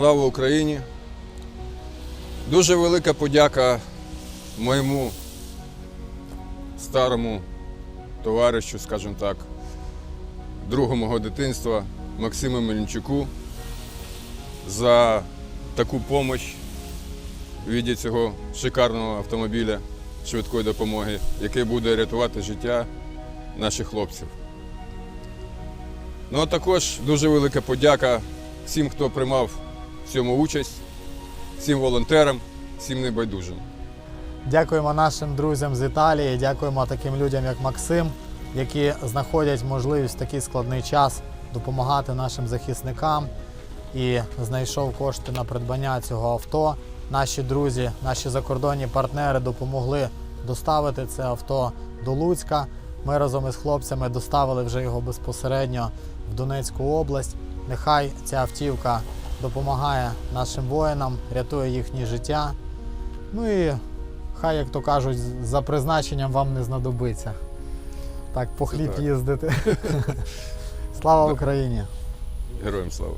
Слава Україні! Дуже велика подяка моєму старому товаришу, скажімо так, другу мого дитинства Максиму Мельничуку за таку допомогу в віді цього шикарного автомобіля швидкої допомоги, який буде рятувати життя наших хлопців. Ну а також дуже велика подяка всім, хто приймав в цьому участь, всім волонтерам, всім небайдужим. Дякуємо нашим друзям з Італії, дякуємо таким людям, як Максим, які знаходять можливість в такий складний час допомагати нашим захисникам і знайшов кошти на придбання цього авто. Наші друзі, наші закордонні партнери допомогли доставити це авто до Луцька. Ми разом із хлопцями доставили вже його безпосередньо в Донецьку область. Нехай ця автівка допомагає нашим воїнам, рятує їхнє життя. Ну і хай, як то кажуть, за призначенням вам не знадобиться. Так, по хліб їздити. Слава Україні! Героям слава!